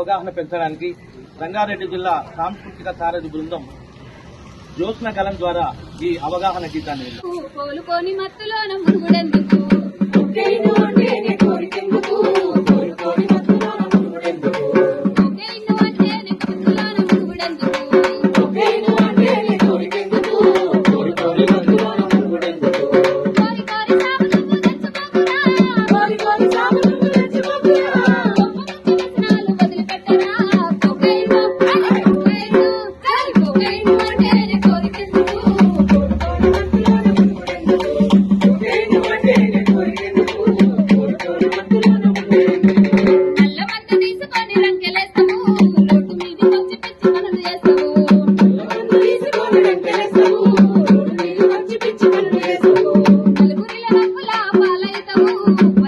అవగాహన పెంచడానికి రంగారెడ్డి జిల్లా సాంస్కృతిక సారథి బృందం జ్యోత్స్న గలం ద్వారా ఈ అవగాహన గీతాన్ని కోలుకోని మత్తులోన thank you.